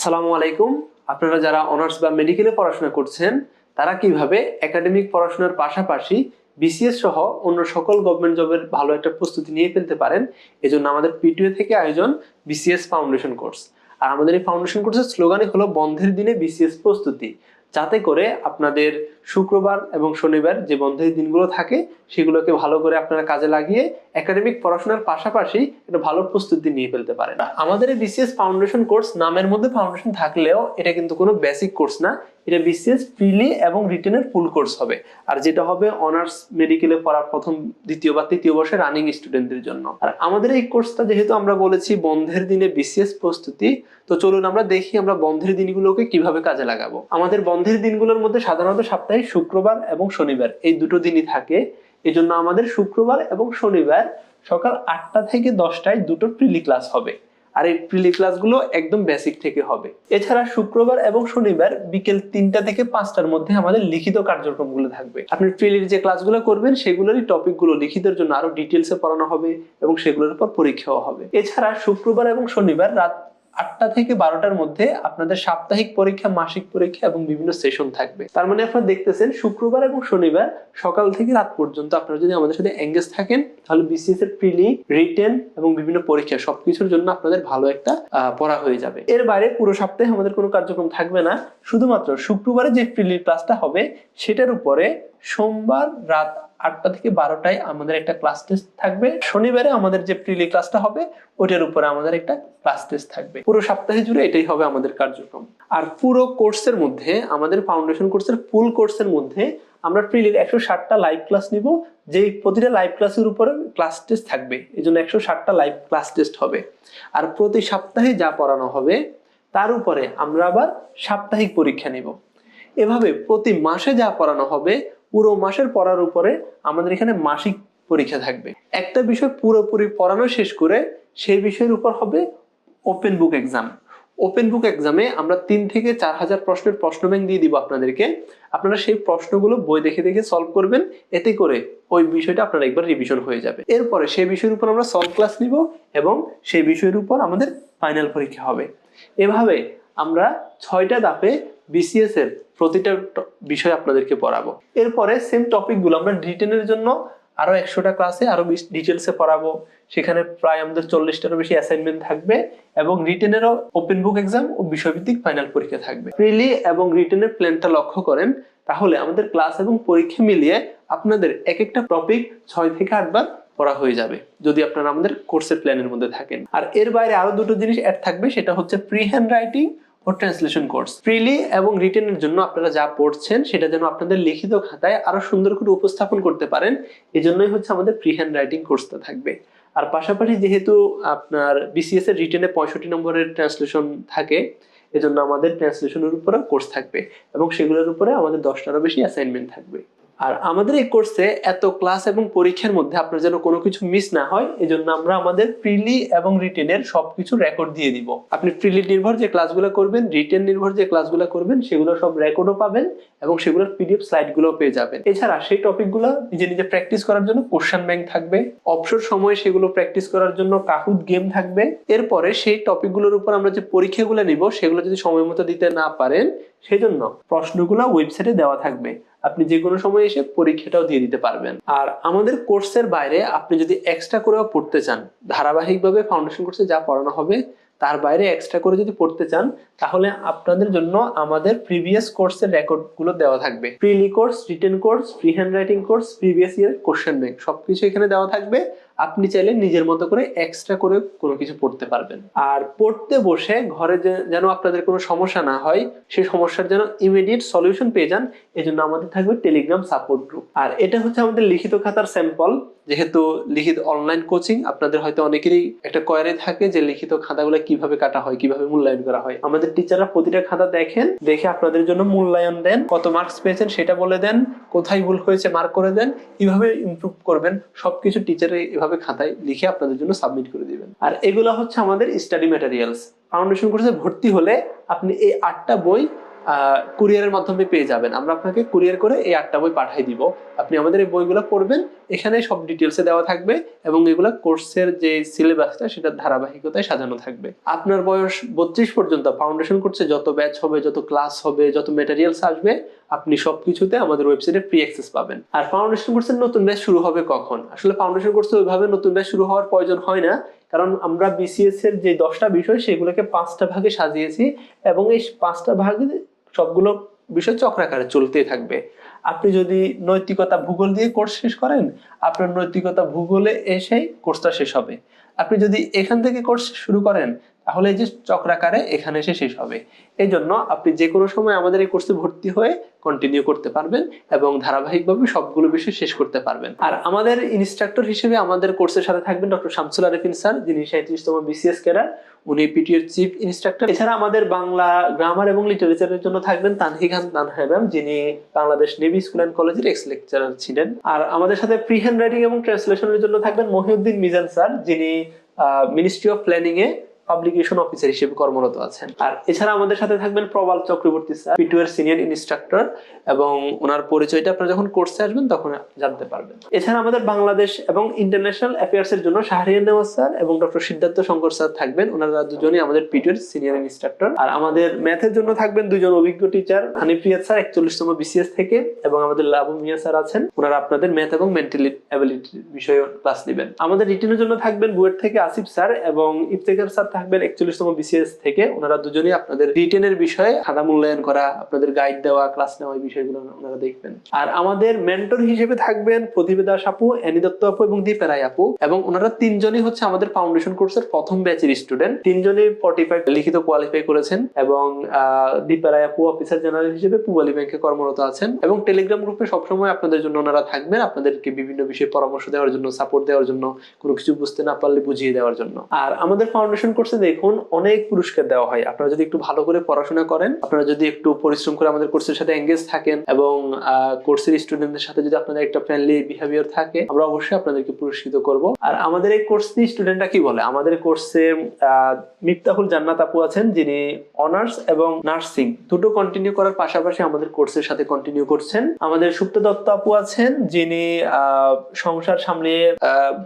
আসসালামু আলাইকুম। আপনারা যারা অনার্স বা মেডিকেলে পড়াশোনা করছেন, তারা কীভাবে একাডেমিক পড়াশোনার পাশাপাশি বিসিএস সহ অন্য সকল গভর্নমেন্ট জবের ভালো একটা প্রস্তুতি নিয়ে ফেলতে পারেন, এজন্য আমাদের পিটিএ থেকে আয়োজন বিসিএস ফাউন্ডেশন কোর্স আর আমাদের এই ফাউন্ডেশন কোর্সের স্লোগানই হলো বন্ধের দিনে বিসিএস প্রস্তুতি। যাতে করে আপনাদের শুক্রবার এবং শনিবার যে বন্ধের দিনগুলো থাকে, সেগুলোকে ভালো করে আপনারা কাজে লাগিয়ে একাডেমিক পড়াশোনার পাশাপাশি একটা ভালো প্রস্তুতি নিয়ে ফেলতে পারেন। আমাদের এই বিসিএস ফাউন্ডেশন কোর্স নামের মধ্যে ফাউন্ডেশন থাকলেও এটা কিন্তু কোনো বেসিক কোর্স না, এটা বিসিএস প্রিলি এবং রিটেনের ফুল কোর্স হবে। আর যেটা হবে অনার্স মেডিকেলে পড়ার প্রথম, দ্বিতীয় বা তৃতীয় বর্ষের রানিং স্টুডেন্টদের জন্য। আর আমাদের এই কোর্সটা যেহেতু আমরা বলেছি বন্ধের দিনে বিসিএস প্রস্তুতি, তো চলুন আমরা দেখি আমরা বন্ধের দিনগুলোকে কীভাবে কাজে লাগাবো। আমাদের বন্ধের দিনগুলোর মধ্যে সাধারণত সপ্তাহে শুক্রবার এবং শনিবার এই দুটো দিনই থাকে। এই জন্য আমাদের শুক্রবার এবং শনিবার সকাল আটটা থেকে দশটায় দুটো প্রিলি ক্লাস হবে। আর এই প্রিলি ক্লাসগুলো একদম বেসিক থেকে হবে। এছাড়া শুক্রবার এবং শনিবার বিকেল তিনটা থেকে পাঁচটার মধ্যে আমাদের লিখিত কার্যক্রমগুলো থাকবে। আপনি প্রিলির যে ক্লাসগুলো করবেন, সেগুলোরই টপিকগুলো লিখিতের জন্য আরও ডিটেলসে পড়ানো হবে এবং সেগুলোর উপর পরীক্ষাও হবে। এছাড়া শুক্রবার এবং শনিবার রাত আটটা থেকে বারোটার মধ্যে আপনাদের সাপ্তাহিক পরীক্ষা, মাসিক পরীক্ষা এবং বিভিন্ন সেশন থাকবে। তার মানে আপনারা দেখতেছেন শুক্রবার এবং শনিবার সকাল থেকে রাত পর্যন্ত আপনারা যদি আমাদের সাথে এঙ্গেজ থাকেন, তাহলে বিসিএস এর প্রিলি রিটেন এবং বিভিন্ন পরীক্ষা সবকিছুর জন্য আপনাদের ভালো একটা পড়া হয়ে যাবে। এর বাইরে পুরো সপ্তাহে আমাদের কোনো কার্যক্রম থাকবে না। শুধুমাত্র শুক্রবারে যে প্রিলির ক্লাসটা হবে, সেটার উপরে সোমবার রাত আটটা থেকে বারোটায় আমাদের একটা ক্লাস টেস্ট থাকবে। শনিবারে আমাদের যে প্রিলি ক্লাসটা হবে ওটার উপরে আমাদের একটা ক্লাস টেস্ট থাকবে। পুরো সপ্তাহে জুড়ে এটাই হবে আমাদের কার্যক্রম। আর পুরো কোর্সের মধ্যে, আমাদের ফাউন্ডেশন কোর্সের ফুল কোর্সের মধ্যে আমরা প্রিলির একশো ষাটটা লাইভ ক্লাস নিব যে প্রতিটা লাইভ ক্লাসের উপরে ক্লাস টেস্ট থাকবে। এই জন্য একশো ষাটটা লাইভ ক্লাস টেস্ট হবে। আর প্রতি সপ্তাহে যা পড়ানো হবে, তার উপরে আমরা আবার সাপ্তাহিক পরীক্ষা নিব। এভাবে প্রতি মাসে যা পড়ানো হবে পুরো মাসের পড়ার উপরে আমাদের এখানে মাসিক পরীক্ষা থাকবে। একটা বিষয় পুরোপুরি পড়ানো শেষ করে সেই বিষয়ের উপর হবে open book exam open book এক্সামে আমরা তিন থেকে চার হাজার প্রশ্নের প্রশ্ন ব্যাংক দিয়ে দিব আপনাদেরকে। আপনারা সেই প্রশ্নগুলো বই দেখে দেখে সলভ করবেন। এতে করে ওই বিষয়টা আপনার একবার রিভিশন হয়ে যাবে। এরপরে সেই বিষয়ের উপর আমরা সলভ ক্লাস নিব এবং সেই বিষয়ের উপর আমাদের ফাইনাল পরীক্ষা হবে। এভাবে আমরা ছয়টা ধাপে বিসিএস এর প্রতিটা বিষয় আপনাদেরকে পড়াবো। এরপরে সেম টপিকগুলো আমরা রিটেনের জন্য আরও একশোটা ক্লাসে আরও ডিটেলসে পড়াবো। সেখানে প্রায় আমাদের চল্লিশটারও বেশি অ্যাসাইনমেন্ট থাকবে এবং রিটেনেরও ওপেন বুক এক্সাম ও বিষয়ভিত্তিক ফাইনাল পরীক্ষা থাকবে। প্রিলি এবং রিটেনের প্ল্যানটা লক্ষ্য করেন, তাহলে আমাদের ক্লাস এবং পরীক্ষা মিলিয়ে আপনাদের এক একটা টপিক ছয় থেকে আটবার পড়া হয়ে যাবে, যদি আপনারা আমাদের কোর্সের প্ল্যানের মধ্যে থাকেন। আর এর বাইরে আরও দুটো জিনিস অ্যাড থাকবে, সেটা হচ্ছে প্রি হ্যান্ড রাইটিং ও ট্রান্সলেশন কোর্স ফ্রিলি এবং রিটেনের জন্য আপনারা যা পড়ছেন, সেটা যেন আপনাদের লিখিত খাতায় আরও সুন্দর করে উপস্থাপন করতে পারেন, এজন্যই জন্যই হচ্ছে আমাদের ফ্রি হ্যান্ড রাইটিং কোর্সটা থাকবে। আর পাশাপাশি যেহেতু আপনার বিসিএস এর রিটেনে পঁয়ষট্টি নম্বরের ট্রান্সলেশন থাকে, এজন্য আমাদের ট্রান্সলেশনের উপরে কোর্স থাকবে এবং সেগুলোর উপরে আমাদের দশটারও বেশি অ্যাসাইনমেন্ট থাকবে। আর আমাদের এই কোর্সে এত ক্লাস এবং পরীক্ষার মধ্যে আপনার যেন কোনো কিছু মিস না হয়, এজন্য আমরা আমাদের প্রিলি এবং রিটেনের সবকিছু রেকর্ড দিয়ে দিব। আপনি প্রিলি নির্ভর যে ক্লাসগুলো করবেন রিটেন নির্ভর যে ক্লাসগুলো করবেন, সেগুলো সব রেকর্ডও পাবেন এবং সেগুলোর পিডিএফ স্লাইডগুলো পেয়ে যাবেন। এছাড়া সেই টপিকগুলো নিজে নিজে প্র্যাকটিস করার জন্য কোশ্চেন ব্যাংক থাকবে অবসর সময়ে সেগুলো প্র্যাকটিস করার জন্য কাহুদ গেম থাকবে। এরপরে সেই টপিকগুলোর উপর আমরা যে পরীক্ষাগুলো নিব, সেগুলো যদি সময় মতো দিতে না পারেন সেই জন্য প্রশ্নগুলো ওয়েবসাইটে দেওয়া থাকবে। আপনি যে কোনো সময় এসে পরীক্ষাটাও দিয়ে দিতে পারবেন। আর আমাদের কোর্সের বাইরে আপনি যদি এক্সট্রা করেও পড়তে চান, ধারাবাহিকভাবে ফাউন্ডেশন কোর্সে যা পড়ানো হবে, তার বাইরে এক্সট্রা করে যদি পড়তে চান, তাহলে আপনাদের জন্য আমাদের প্রিভিয়াস কোর্সের রেকর্ডগুলো দেওয়া থাকবে। Preli course written course free hand writing course previous year question bank সবকিছু এখানে দেওয়া থাকবে। আপনি চাইলে নিজের মতো করে এক্সট্রা করে কোনো কিছু পড়তে পারবেন। আর পড়তে বসে ঘরে যেন আপনাদের কোনো সমস্যা না হয়, সেই সমস্যার যেন ইমিডিয়েট সলিউশন পেয়ে যান এই জন্য আমাদের থাকবে টেলিগ্রাম সাপোর্ট গ্রুপ আর এটা হচ্ছে আমাদের লিখিত খাতার স্যাম্পল যেহেতু লিখিত অনলাইন কোচিং আপনাদের হয়তো অনেকেরই একটা কোয়ারি থাকে যে লিখিত খাতাগুলো কীভাবে কাটা হয়, কীভাবে মূল্যায়ন করা হয়। আমাদের টিচাররা প্রতিটা খাতা দেখেন, দেখে আপনাদের জন্য মূল্যায়ন দেন, কত মার্কস পেয়েছেন সেটা বলে দেন, কোথায় ভুল হয়েছে মার্ক করে দেন, কীভাবে ইমপ্রুভ করবেন, সবকিছু টিচারে এভাবে খাতায় লিখে আপনাদের জন্য সাবমিট করে দিবেন। আর এগুলো হচ্ছে আমাদের স্টাডি ম্যাটেরিয়ালস ফাউন্ডেশন কোর্সে ভর্তি হলে আপনি এই আটটা বই কুরিয়ারের মাধ্যমে পেয়ে যাবেন। আমরা আপনাকে কুরিয়ার করে এই আটটা বই পাঠিয়ে দিব। আপনি আমাদের এই বইগুলো পড়বেন। এখানে সব ডিটেলসে দেওয়া থাকবে এবং এগুলো কোর্সের যে সিলেবাসটা সেটা ধারাবাহিকতায় সাজানো থাকবে। আপনার বয়স বত্রিশ পর্যন্ত ফাউন্ডেশন কোর্সে যত ব্যাচ হবে, যত ক্লাস হবে, যত মেটেরিয়ালস আসবে, আপনি সবকিছুতে আমাদের ওয়েবসাইটে ফ্রি অ্যাক্সেস পাবেন। আর ফাউন্ডেশন কোর্সের নতুন ব্যাচ শুরু হবে কখন? আসলে ফাউন্ডেশন কোর্সে ওইভাবে নতুন ব্যাচ শুরু হওয়ার প্রয়োজন হয় না, কারণ আমরা বিসিএস এর যে দশটা বিষয়, সেগুলোকে পাঁচটা ভাগে সাজিয়েছি এবং এই পাঁচটা ভাগে সবগুলো বিষয় চক্রাকারে চলতেই থাকবে। আপনি যদি নৈতিকতা ভূগোল দিয়ে কোর্স শেষ করেন, আপনার নৈতিকতা ভূগোলে এসেই কোর্সটা শেষ হবে। আপনি যদি এখান থেকে কোর্স শুরু করেন তাহলে এই যে চক্রাকারে এখানে এসে শেষ হবে। এই জন্য আপনি যে কোনো সময় আমাদের এই কোর্সে ভর্তি হয়ে কন্টিনিউ করতে পারবেন এবং ধারাবাহিকভাবে সবগুলো বিষয় শেষ করতে পারবেন। আর আমাদের ইনস্ট্রাক্টর হিসেবে আমাদের কোর্সের সাথে থাকবেন ডক্টর শামসুল আরিফিন স্যার, যিনি সাঁত্রিশতম বিসিএস ক্যাডার উনি পিটিএর চিফ ইনস্ট্রাক্টর এছাড়া আমাদের বাংলা গ্রামার এবং লিটারেচারের জন্য থাকবেন তানহিখান তানহা ম্যাম, যিনি বাংলাদেশ নেভি স্কুল অ্যান্ড কলেজের এক্স লেকচারার ছিলেন। আর আমাদের সাথে প্রি হ্যান্ড রাইটিং এবং ট্রান্সলেশনের জন্য থাকবেন মহিউদ্দিন মিজান স্যার, যিনি মিনিস্ট্রি অফ প্ল্যানিং এ পাবলিকেশন অফিসার হিসেবে কর্মরত আছেন। আর এছাড়া আমাদের সাথে থাকবেন প্রবাল চক্রবর্তী স্যার পিটু এর সিনিয়র ইনস্ট্রাক্টর এবং ওনার পরিচয়টা আপনারা যখন কোর্সে আসবেন তখন জানতে পারবেন। এছাড়া আমাদের বাংলাদেশ এবং ইন্টারন্যাশনাল অ্যাফেয়ার্স এর জন্য শাহরিয়ার নেওয়াজ স্যার এবং ডক্টর সিদ্ধার্থ শঙ্কর স্যার থাকবেন। ওনারা দুজনই আমাদের পিটু এর সিনিয়র ইনস্ট্রাক্টর আর আমাদের ম্যাথের জন্য থাকবেন দুজন অভিজ্ঞ টিচার হানিফিয়াত স্যার, একচল্লিশতম বিসিএস থেকে এবং আমাদের লাবু মিয়া স্যার আছেন। ওনারা আপনাদের ম্যাথ এবং মেন্টাল অ্যাবিলিটি বিষয়ে ক্লাস নেবেন। আমাদের রিটেনের জন্য থাকবেন বুয়েট থেকে আসিফ স্যার এবং ইফতেখার স্যার থাকবেন একচল্লিশতম বিসিএস থেকে। ওনারা দুজনই আপনাদের রিটেনের বিষয়ে খাতা মূল্যায়ন করা আপনাদের গাইড দেওয়া ক্লাস নেওয়া এই বিষয়গুলো ওনারা দেখবেন। আর আমাদের মেন্টর হিসেবে থাকবেন প্রতিভা দাস আপু অ্যানি দত্ত আপু এবং দীপা রায় আপু। এবং ওনারা তিনজনই হচ্ছে আমাদের ফাউন্ডেশন কোর্সের প্রথম ব্যাচের স্টুডেন্ট তিনজনই ফর্টি ফাইভ লিখিত কোয়ালিফাই করেছেন এবং আহ, দীপা রায় আপু অফিসার জেনারেল হিসেবে পুবালি ব্যাংকে কর্মরত আছেন। এবং টেলিগ্রাম গ্রুপে সবসময় আপনাদের জন্য ওনারা থাকবেন আপনাদেরকে বিভিন্ন বিষয়ে পরামর্শ দেওয়ার জন্য সাপোর্ট দেওয়ার জন্য কোনো কিছু বুঝতে না পারলে বুঝিয়ে দেওয়ার জন্য। আর আমাদের ফাউন্ডেশন কোর্সে দেখুন অনেক পুরস্কার দেওয়া হয়। আপনারা যদি একটু ভালো করে পড়াশোনা করেন, আপনারা যদি একটু পরিশ্রম করে আমাদের কোর্সের সাথে এঙ্গেজ থাকেন এবং কোর্সের স্টুডেন্টদের সাথে যদি আপনাদের একটা ফ্রেন্ডলি বিহেভিয়ার থাকে, আমরা অবশ্যই আপনাদেরকে পুরস্কৃত করব। আর আমাদের এই কোর্স নিয়ে স্টুডেন্টরা কি বলে? আমাদের কোর্সে মিফতাহুল জান্নাত আপু আছেন, যিনি অনার্স এবং নার্সিং দুটো কন্টিনিউ করার পাশাপাশি আমাদের কোর্সের সাথে কন্টিনিউ করছেন। আমাদের সুপ্ত দত্ত আপু আছেন, যিনি সংসার সামলিয়ে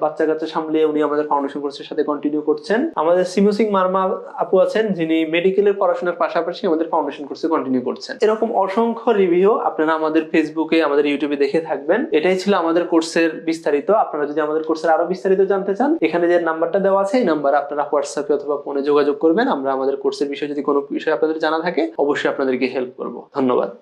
বাচ্চা কাচ্চা সামলিয়ে উনি আমাদের ফাউন্ডেশন কোর্সের সাথে কন্টিনিউ করছেন। আমাদের সিমু সিং মার্মা আপু আছেন, যিনি মেডিকেলের পড়াশোনার পাশাপাশি আমাদের ফাউন্ডেশন কোর্সে কন্টিনিউ করছেন। এরকম অসংখ্য রিভিউ আপনারা আমাদের ফেসবুকে আমাদের ইউটিউবে দেখে থাকবেন। এটাই ছিল আমাদের কোর্সের বিস্তারিত। আপনারা যদি আমাদের কোর্সের আরও বিস্তারিত জানতে চান, এখানে যে নাম্বারটা দেওয়া আছে, এই নাম্বার আপনারা হোয়াটসঅ্যাপে অথবা ফোনে যোগাযোগ করবেন। আমরা আমাদের কোর্সের বিষয়ে যদি কোনো বিষয় আপনাদের জানা থাকে, অবশ্যই আপনাদেরকে হেল্প করব। ধন্যবাদ।